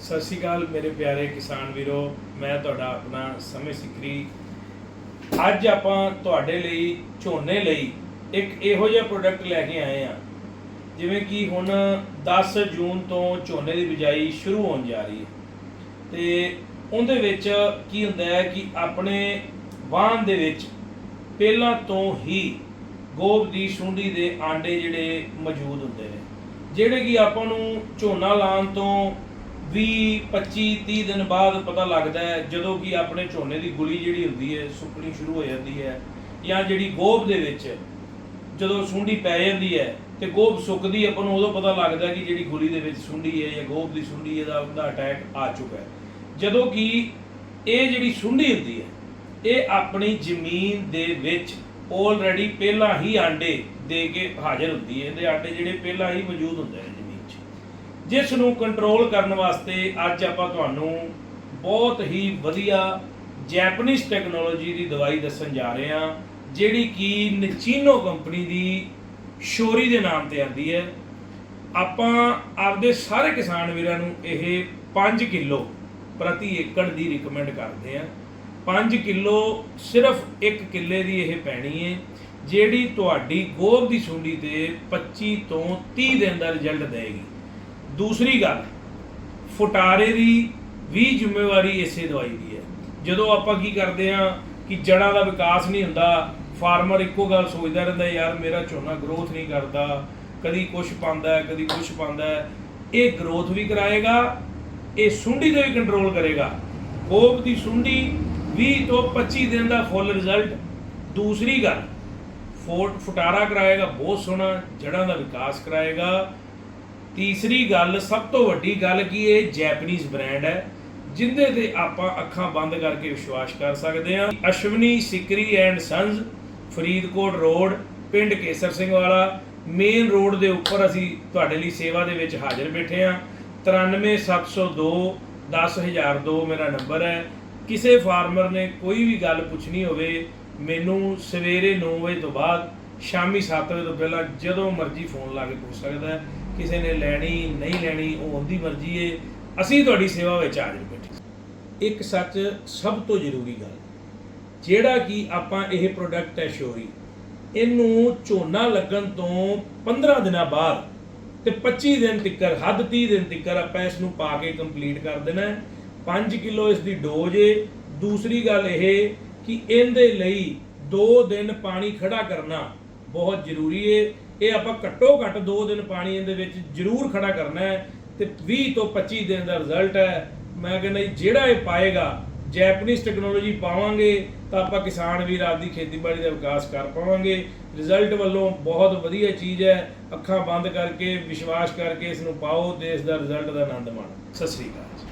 ਸਤਿ ਸ਼੍ਰੀ ਅਕਾਲ ਮੇਰੇ ਪਿਆਰੇ ਕਿਸਾਨ ਵੀਰੋ, ਮੈਂ ਤੁਹਾਡਾ ਆਪਣਾ ਸਮੇਂ ਸਿਕਰੀ। ਅੱਜ ਆਪਾਂ ਤੁਹਾਡੇ ਲਈ ਝੋਨੇ ਲਈ ਇੱਕ ਇਹੋ ਜਿਹਾ ਪ੍ਰੋਡਕਟ ਲੈ ਕੇ ਆਏ ਆ ਜਿਵੇਂ ਕਿ ਹੁਣ 10 ਜੂਨ ਤੋਂ ਝੋਨੇ ਦੀ ਬਿਜਾਈ ਸ਼ੁਰੂ ਹੋਣ ਜਾ ਰਹੀ ਹੈ। ਤੇ ਉਹਦੇ ਵਿੱਚ ਕੀ ਹੁੰਦਾ ਹੈ ਕਿ ਆਪਣੇ ਵਾਹਨ ਦੇ ਵਿੱਚ ਪਹਿਲਾਂ ਤੋਂ ਹੀ ਗੋਬ ਦੀ ਸੁੰਡੀ ਦੇ ਆਂਡੇ ਜਿਹੜੇ ਮੌਜੂਦ ਹੁੰਦੇ ਨੇ, ਜਿਹੜੇ ਕਿ ਆਪਾਂ ਨੂੰ ਝੋਨਾ ਲਾਉਣ ਤੋਂ 20 25 30 ਦਿਨ ਬਾਅਦ ਪਤਾ ਲੱਗਦਾ ਹੈ, ਜਦੋਂ ਕਿ ਆਪਣੇ ਝੋਨੇ ਦੀ ਗੁਲੀ ਜਿਹੜੀ ਹੁੰਦੀ ਹੈ, ਸੁੱਕਣੀ ਸ਼ੁਰੂ ਹੋ ਜਾਂਦੀ ਹੈ, ਜਾਂ ਜਿਹੜੀ ਗੋਭ ਦੇ ਵਿੱਚ ਜਦੋਂ ਸੁੰਡੀ ਪੈ ਜਾਂਦੀ ਹੈ ਤੇ ਗੋਭ ਸੁੱਕਦੀ ਆਪਾਂ ਨੂੰ ਉਦੋਂ ਪਤਾ ਲੱਗਦਾ ਕਿ ਜਿਹੜੀ ਗੁਲੀ ਦੇ ਵਿੱਚ ਸੁੰਡੀ ਹੈ ਜਾਂ ਗੋਭ ਦੀ ਸੁੰਡੀ ਹੈ ਦਾ ਉਹਦਾ ਅਟੈਕ ਆ ਚੁੱਕਾ ਹੈ। ਜਦੋਂ ਕਿ ਇਹ ਜਿਹੜੀ ਸੁੰਡੀ ਹੁੰਦੀ ਹੈ, ਇਹ ਆਪਣੀ ਜ਼ਮੀਨ ਦੇ ਵਿੱਚ ਆਲਰੇਡੀ ਪਹਿਲਾਂ ਹੀ ਆਂਡੇ ਦੇ ਕੇ ਹਾਜ਼ਰ ਹੁੰਦੀ ਹੈ। ਇਹਦੇ ਆਂਡੇ ਜਿਹੜੇ ਪਹਿਲਾਂ ਹੀ ਮੌਜੂਦ ਹੁੰਦੇ ਨੇ ਜਿਸ ਨੂੰ ਕੰਟਰੋਲ ਕਰਨ ਵਾਸਤੇ ਅੱਜ ਆਪਾਂ ਤੁਹਾਨੂੰ ਬਹੁਤ ਹੀ ਵਧੀਆ ਜੈਪਨੀਜ਼ ਟੈਕਨੋਲੋਜੀ ਦੀ ਦਵਾਈ ਦੱਸਣ ਜਾ ਰਹੇ ਹਾਂ, ਜਿਹੜੀ ਕਿ ਨਚੀਨੋ ਕੰਪਨੀ ਦੀ ਸ਼ੋਰੀ ਦੇ ਨਾਮ ਤੇ ਆਉਂਦੀ ਹੈ। ਆਪਾਂ ਆਪਦੇ ਸਾਰੇ ਕਿਸਾਨ ਵੀਰਾਂ ਨੂੰ ਇਹ 5 ਕਿਲੋ ਪ੍ਰਤੀ ਏਕੜ ਦੀ ਰਿਕਮੈਂਡ ਕਰਦੇ ਆ 5 ਕਿਲੋ ਸਿਰਫ 1 ਕਿੱਲੇ ਦੀ ਇਹ ਪੈਣੀ ਹੈ, ਜਿਹੜੀ ਤੁਹਾਡੀ ਗੋਭ ਦੀ ਸੁੰਡੀ ਤੇ 25 ਤੋਂ 30 ਦਿਨ ਦਾ ਰਿਜ਼ਲਟ ਦੇਵੇਗੀ। ਦੂਸਰੀ ਗੱਲ, ਫੁਟਾਰੇ ਦੀ ਵੀ ਜ਼ਿੰਮੇਵਾਰੀ ਇਸੇ ਦਵਾਈ ਦੀ ਹੈ। ਜਦੋਂ ਆਪਾਂ ਕੀ ਕਰਦੇ ਆ ਕਿ ਜੜਾਂ ਦਾ ਵਿਕਾਸ ਨਹੀਂ ਹੁੰਦਾ, ਫਾਰਮਰ ਇੱਕੋ ਗੱਲ ਸੋਚਦਾ ਰਹਿੰਦਾ, ਯਾਰ ਮੇਰਾ ਝੋਨਾ ਗਰੋਥ ਨਹੀਂ ਕਰਦਾ, ਕਦੀ ਕੁਝ ਪਾਉਂਦਾ ਹੈ ਕਦੀ ਕੁਝ ਪਾਉਂਦਾ ਹੈ। ਇਹ ਗਰੋਥ ਵੀ ਕਰਾਏਗਾ, ਇਹ ਸੁੰਡੀ ਤੇ ਵੀ ਕੰਟਰੋਲ ਕਰੇਗਾ। ਗੋਬ ਦੀ ਸੁੰਡੀ 20 ਤੋਂ 25 ਦਿਨ ਦਾ ਫੁੱਲ ਰਿਜ਼ਲਟ ਦੂਸਰੀ ਗੱਲ ਫੋਟ ਫੁਟਾਰਾ ਕਰਾਏਗਾ, ਬਹੁਤ ਸੋਹਣਾ, ਜੜਾਂ ਦਾ ਵਿਕਾਸ ਕਰਾਏਗਾ। ਤੀਸਰੀ ਗੱਲ, ਸਭ ਤੋਂ ਵੱਡੀ ਗੱਲ ਕੀ ਇਹ ਜੈਪਨੀਜ਼ ਬ੍ਰਾਂਡ ਹੈ, ਜਿੰਦੇ ਤੇ ਆਪਾਂ ਅੱਖਾਂ ਬੰਦ ਕਰਕੇ ਵਿਸ਼ਵਾਸ ਕਰ ਸਕਦੇ ਹਾਂ। Ashwani Sikri and sons Faridkot road, ਪਿੰਡ ਕੇਸਰ ਸਿੰਘ ਵਾਲਾ, ਮੇਨ ਰੋਡ ਦੇ ਉੱਪਰ ਅਸੀਂ ਤੁਹਾਡੇ ਲਈ ਸੇਵਾ ਦੇ ਵਿੱਚ ਹਾਜ਼ਰ ਬੈਠੇ ਹਾਂ। 93702 10002 ਮੇਰਾ ਨੰਬਰ ਹੈ। ਕਿਸੇ ਫਾਰਮਰ ਨੇ ਕੋਈ ਵੀ ਗੱਲ ਪੁੱਛਣੀ ਹੋਵੇ, ਮੈਨੂੰ ਸਵੇਰੇ 9 ਵਜੇ ਤੋਂ ਬਾਅਦ, ਸ਼ਾਮੀ 7 ਵਜੇ ਤੋਂ ਪਹਿਲਾਂ ਜਦੋਂ ਮਰਜ਼ੀ ਫੋਨ ਲਾ ਕੇ ਪੁੱਛ ਸਕਦਾ ਹੈ। ਕਿਸੇ ਨੇ ਲੈਣੀ, ਨਹੀਂ ਲੈਣੀ, ਉਹ ਉਹਦੀ ਮਰਜ਼ੀ ਏ। ਅਸੀਂ ਤੁਹਾਡੀ ਸੇਵਾ ਵਿੱਚ ਹਾਜ਼ਰ ਬੈਠੇ ਇੱਕ ਸੱਚ ਸਭ ਤੋਂ ਜ਼ਰੂਰੀ ਗੱਲ, ਜਿਹੜਾ ਕਿ ਆਪਾਂ ਇਹ ਪ੍ਰੋਡਕਟ ਹੈ ਸ਼ੋਰੀ, ਇਹਨੂੰ ਝੋਨਾ ਲੱਗਣ ਤੋਂ 15 ਦਿਨਾਂ ਬਾਅਦ ਤੇ 25 ਦਿਨ ਤੱਕਰ, ਹੱਦ 30 ਦਿਨ ਤੱਕਰ ਆਪਾਂ ਇਸ ਨੂੰ ਪਾ ਕੇ ਕੰਪਲੀਟ ਕਰ ਦੇਣਾ ਹੈ। 5 ਕਿਲੋ ਇਸ ਦੀ ਡੋਜ਼ ਏ। ਦੂਸਰੀ ਗੱਲ ਇਹ ਕਿ ਇਹਦੇ ਲਈ 2 ਦਿਨ ਪਾਣੀ ਖੜਾ ਕਰਨਾ ਬਹੁਤ ਜ਼ਰੂਰੀ ਏ। ਇਹ ਆਪਾਂ ਘੱਟੋ ਘੱਟ 2 ਦਿਨ ਪਾਣੀ ਇਹਦੇ ਵਿੱਚ ਜ਼ਰੂਰ ਖੜਾ ਕਰਨਾ ਹੈ ਤੇ 20 ਤੋਂ 25 ਦਿਨ ਦਾ ਰਿਜ਼ਲਟ ਹੈ। ਮੈਂ ਕਹਿੰਦਾ ਜਿਹੜਾ ਇਹ ਪਾਏਗਾ ਜੈਪਨੀਜ਼ ਟੈਕਨੋਲੋਜੀ ਪਾਵਾਂਗੇ ਤਾਂ ਆਪਾਂ ਕਿਸਾਨ ਵੀਰ ਆਪਦੀ ਖੇਤੀਬਾੜੀ ਦਾ ਵਿਕਾਸ ਕਰ ਪਾਵਾਂਗੇ। ਰਿਜ਼ਲਟ ਵੱਲੋਂ ਬਹੁਤ ਵਧੀਆ ਚੀਜ਼ ਹੈ। ਅੱਖਾਂ ਬੰਦ ਕਰਕੇ, ਵਿਸ਼ਵਾਸ ਕਰਕੇ ਇਸ ਨੂੰ ਪਾਓ ਤੇ ਇਸ ਦਾ ਰਿਜ਼ਲਟ ਦਾ ਆਨੰਦ ਮਾਣੋ। ਸਤਿ ਸ੍ਰੀ ਅਕਾਲ